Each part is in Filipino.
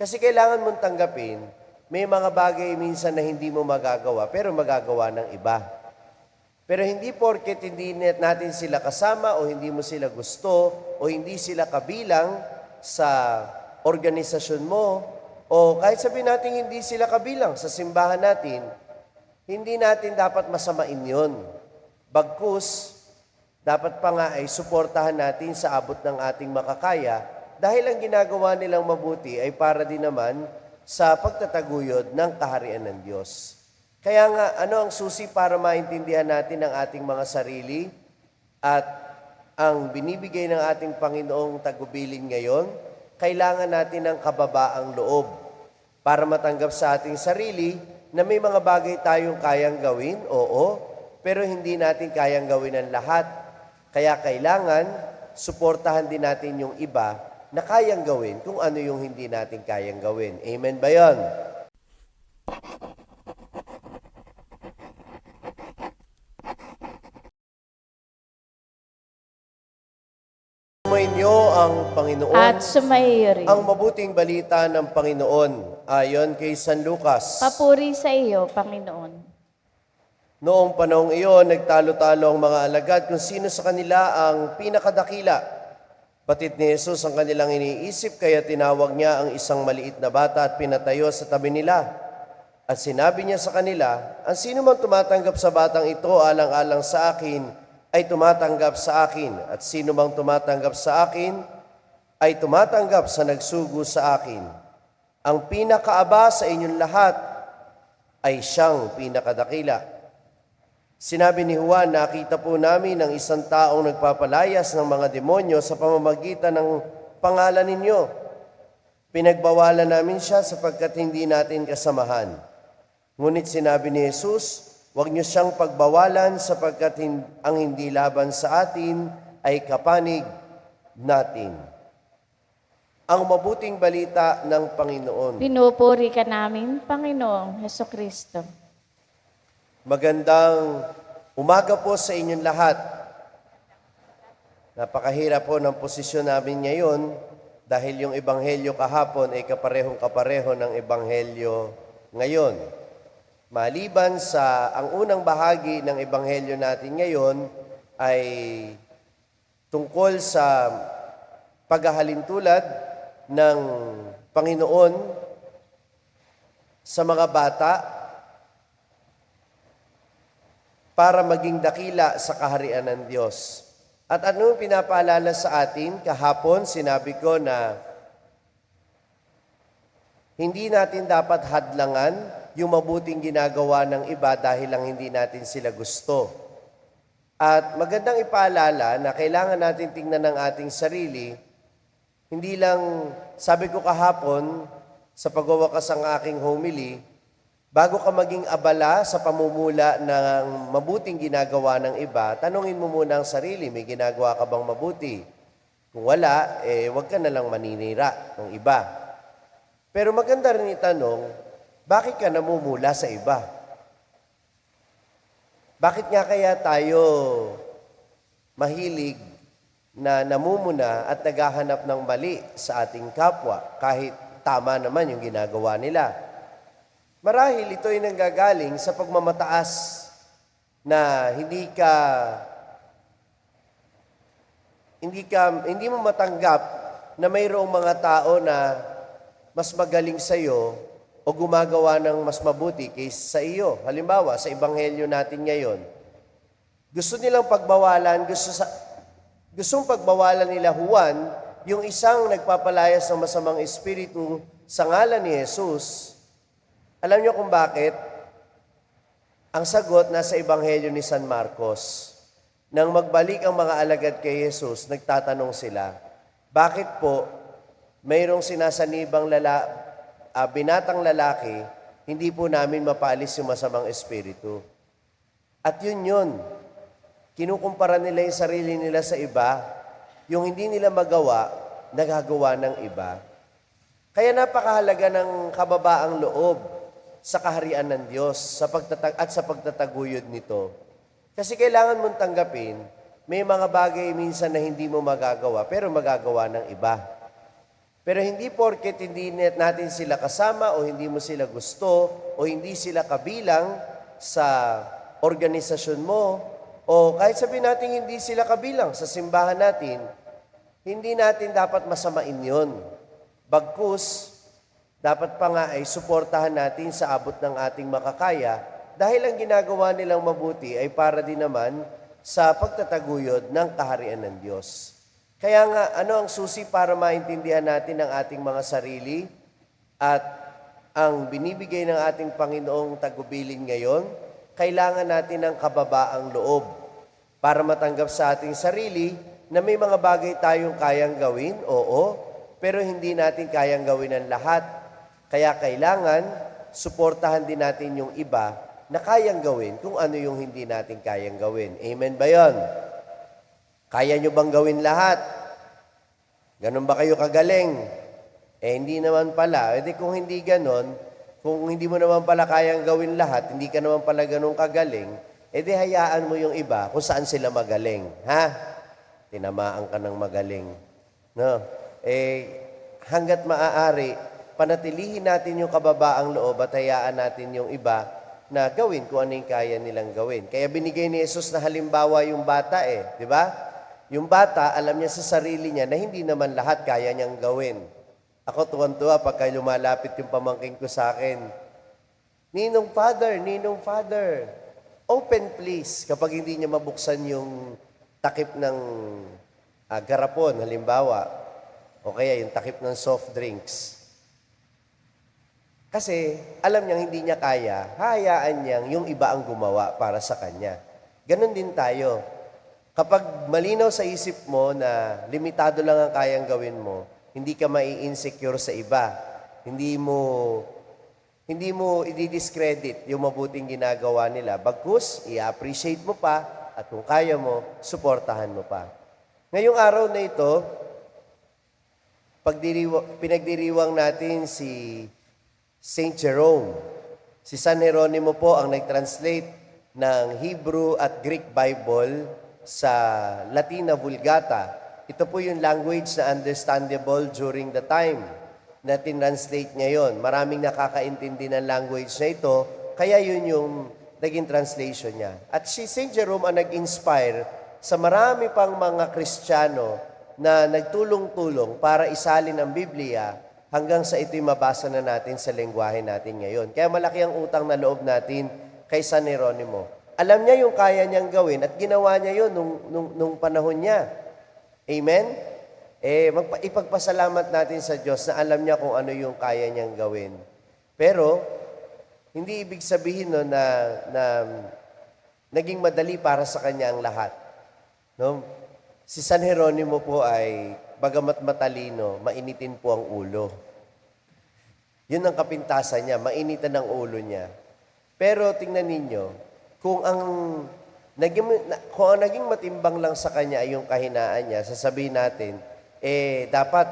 Kasi kailangan mong tanggapin, may mga bagay minsan na hindi mo magagawa, pero magagawa ng iba. Pero hindi porket hindi natin sila kasama o hindi mo sila gusto o hindi sila kabilang sa organisasyon mo o kahit sabihin natin hindi sila kabilang sa simbahan natin, hindi natin dapat masamain yun. Bagkus, dapat pa nga ay suportahan natin sa abot ng ating makakaya dahil ang ginagawa nilang mabuti ay para din naman sa pagtataguyod ng kaharian ng Diyos. Kaya nga, ano ang susi para maintindihan natin ang ating mga sarili at ang binibigay ng ating Panginoong tagubilin ngayon, kailangan natin ng kababaang loob para matanggap sa ating sarili na may mga bagay tayong kayang gawin, oo, pero hindi natin kayang gawin ang lahat. Kaya kailangan suportahan din natin yung iba na kayang gawin kung ano yung hindi natin kayang gawin. Amen ba yon? Sumayin niyo ang Panginoon At sumayo rin. ang mabuting balita ng Panginoon ayon kay San Lucas. Papuri sa iyo, Panginoon. Noong panahong iyon, nagtalo-talo ang mga alagad kung sino sa kanila ang pinakadakila. Batid ni Jesus ang kanilang iniisip, kaya tinawag niya ang isang maliit na bata at pinatayo sa tabi nila. At sinabi niya sa kanila, ang sino man tumatanggap sa batang ito alang-alang sa akin, ay tumatanggap sa akin. At sino mang tumatanggap sa akin, ay tumatanggap sa nagsugo sa akin. Ang pinakaaba sa inyong lahat ay siyang pinakadakila. Sinabi ni Juan, nakita po namin ang isang taong nagpapalayas ng mga demonyo sa pamamagitan ng pangalan ninyo. Pinagbawalan namin siya sapagkat hindi natin kasamahan. Ngunit sinabi ni Jesus, huwag niyo siyang pagbawalan sapagkat ang hindi laban sa atin ay kapanig natin. Ang mabuting balita ng Panginoon. Pinupuri ka namin, Panginoong Heso Kristo. Magandang umaga po sa inyong lahat. Napakahirap po ng posisyon namin ngayon dahil yung ebanghelyo kahapon ay kaparehong kapareho ng ebanghelyo ngayon. Maliban sa ang unang bahagi ng ebanghelyo natin ngayon ay tungkol sa paghahalintulad ng Panginoon sa mga bata para maging dakila sa kaharian ng Diyos. At ano pinapaalala sa atin? Kahapon, sinabi ko na hindi natin dapat hadlangan yung mabuting ginagawa ng iba dahil lang hindi natin sila gusto. At magandang ipaalala na kailangan natin tingnan ng ating sarili, hindi lang, sabi ko kahapon, sa pagwawakas ang aking homily, Bago ka maging abala sa pamumula ng mabuting ginagawa ng iba, tanungin mo muna ang sarili, may ginagawa ka bang mabuti? Kung wala, eh, wag ka na lang maninira ng iba. Pero maganda rin itanong, bakit ka namumula sa iba? Bakit nga kaya tayo mahilig na namumuna at naghahanap ng mali sa ating kapwa kahit tama naman yung ginagawa nila? Marahil ito ay nanggagaling sa pagmamataas na hindi ka hindi ka hindi mo matanggap na mayroong mga tao na mas magaling sa iyo o gumagawa ng mas mabuti kaysa sa iyo. Halimbawa, sa ebanghelyo natin ngayon, gusto nilang pagbawalan, gusto sa gustong pagbawalan nila Juan, yung isang nagpapalayas ng masamang espiritu sa ngalan ni Jesus. Alam niyo kung bakit? Ang sagot nasa Ebanghelyo ni San Marcos. Nang magbalik ang mga alagad kay Jesus, nagtatanong sila, bakit po mayroong sinasanibang lala, ah, binatang lalaki, hindi po namin mapaalis yung masamang espiritu? At yun yun. Kinukumpara nila yung sarili nila sa iba, yung hindi nila magawa, nagagawa ng iba. Kaya napakahalaga ng kababaang loob sa kaharian ng Diyos sa pagtatag at sa pagtataguyod nito. Kasi kailangan mong tanggapin, may mga bagay minsan na hindi mo magagawa, pero magagawa ng iba. Pero hindi porket hindi natin sila kasama o hindi mo sila gusto o hindi sila kabilang sa organisasyon mo o kahit sabihin natin hindi sila kabilang sa simbahan natin, hindi natin dapat masamain yon. Bagkus, dapat pa nga ay suportahan natin sa abot ng ating makakaya dahil ang ginagawa nilang mabuti ay para din naman sa pagtataguyod ng kaharian ng Diyos. Kaya nga, ano ang susi para maintindihan natin ang ating mga sarili at ang binibigay ng ating Panginoong tagubilin ngayon, kailangan natin ng kababaang loob para matanggap sa ating sarili na may mga bagay tayong kayang gawin, oo, pero hindi natin kayang gawin ang lahat. Kaya kailangan suportahan din natin yung iba na kayang gawin kung ano yung hindi natin kayang gawin. Amen ba yon? Kaya nyo bang gawin lahat? Ganon ba kayo kagaling? Eh, hindi naman pala. E di kung hindi ganon, kung hindi mo naman pala kayang gawin lahat, hindi ka naman pala ganun kagaling, eh di hayaan mo yung iba kung saan sila magaling. Ha? Tinamaan ka ng magaling. No? Eh, hanggat maaari, panatilihin natin yung kababaang loob at hayaan natin yung iba na gawin kung ano yung kaya nilang gawin. Kaya binigay ni Jesus na halimbawa yung bata eh. Di ba? Yung bata, alam niya sa sarili niya na hindi naman lahat kaya niyang gawin. Ako tuwan-tuwa pagka lumalapit yung pamangking ko sa akin. Ninong Father, Ninong Father, open please kapag hindi niya mabuksan yung takip ng ah, garapon, halimbawa, o kaya yung takip ng soft drinks. Kasi alam niyang hindi niya kaya, hayaan niyang yung iba ang gumawa para sa kanya. Ganon din tayo. Kapag malinaw sa isip mo na limitado lang ang kayang gawin mo, hindi ka mai-insecure sa iba. Hindi mo hindi mo i-discredit yung mabuting ginagawa nila. Bagkus, i-appreciate mo pa at kung kaya mo, suportahan mo pa. Ngayong araw na ito, pagdiriwa, pinagdiriwang natin si Saint Jerome. Si San Jeronimo po ang nag-translate ng Hebrew at Greek Bible sa Latina Vulgata. Ito po yung language na understandable during the time na tinranslate niya yon. Maraming nakakaintindi ng language na ito, kaya yun yung naging translation niya. At si St. Jerome ang nag-inspire sa marami pang mga Kristiyano na nagtulong-tulong para isalin ang Biblia hanggang sa ito'y mabasa na natin sa lengguwahe natin ngayon. Kaya malaki ang utang na loob natin kay San Jeronimo. Alam niya yung kaya niyang gawin at ginawa niya yun nung, nung, nung panahon niya. Amen? Eh, magpa- ipagpasalamat natin sa Diyos na alam niya kung ano yung kaya niyang gawin. Pero, hindi ibig sabihin no, na, na naging madali para sa kanya ang lahat. No? Si San Jeronimo po ay, bagamat matalino, mainitin po ang ulo. Yun ang kapintasan niya, mainitan ang ulo niya. Pero tingnan ninyo, kung ang naging, na- kung ang naging matimbang lang sa kanya ay yung kahinaan niya, sasabihin natin, eh dapat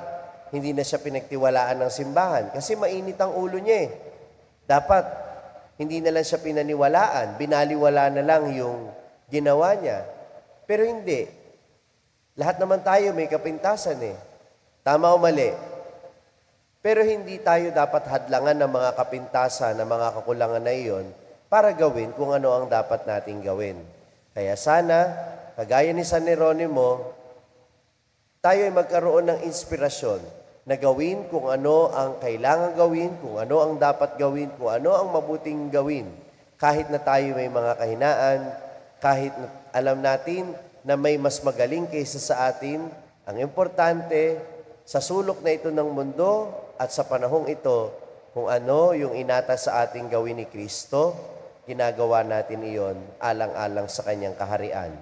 hindi na siya pinagtiwalaan ng simbahan kasi mainit ang ulo niya eh. Dapat hindi na lang siya pinaniwalaan, binaliwala na lang yung ginawa niya. Pero hindi. Lahat naman tayo may kapintasan eh. Tama o mali? Pero hindi tayo dapat hadlangan ng mga kapintasan, ng mga kakulangan na iyon para gawin kung ano ang dapat nating gawin. Kaya sana, kagaya ni San Jeronimo, tayo ay magkaroon ng inspirasyon na gawin kung ano ang kailangan gawin, kung ano ang dapat gawin, kung ano ang mabuting gawin. Kahit na tayo may mga kahinaan, kahit na alam natin na may mas magaling kaysa sa atin, ang importante, sa sulok na ito ng mundo at sa panahong ito, kung ano yung inata sa ating gawin ni Kristo, ginagawa natin iyon alang-alang sa kanyang kaharian.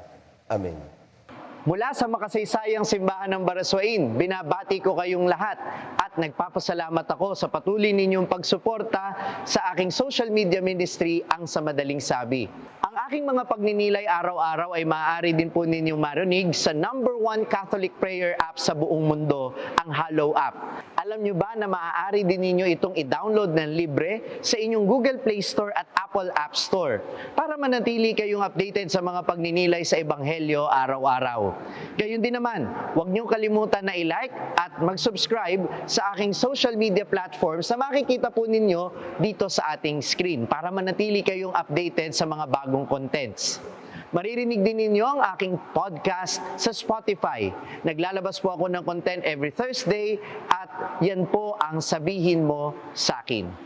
Amen. Mula sa makasaysayang simbahan ng Baraswain, binabati ko kayong lahat at nagpapasalamat ako sa patuloy ninyong pagsuporta sa aking social media ministry, ang sa Madaling Sabi. Ang aking mga pagninilay araw-araw ay maaari din po ninyong marinig sa number one Catholic prayer app sa buong mundo, ang Hallow app. Alam nyo ba na maaari din ninyo itong i-download ng libre sa inyong Google Play Store at Apple App Store para manatili kayong updated sa mga pagninilay sa Ebanghelyo araw-araw. Gayun din naman, huwag nyo kalimutan na i-like at mag-subscribe sa aking social media platforms na makikita po ninyo dito sa ating screen para manatili kayong updated sa mga bagong contents. Maririnig din ninyo ang aking podcast sa Spotify. Naglalabas po ako ng content every Thursday at yan po ang sabihin mo sa akin.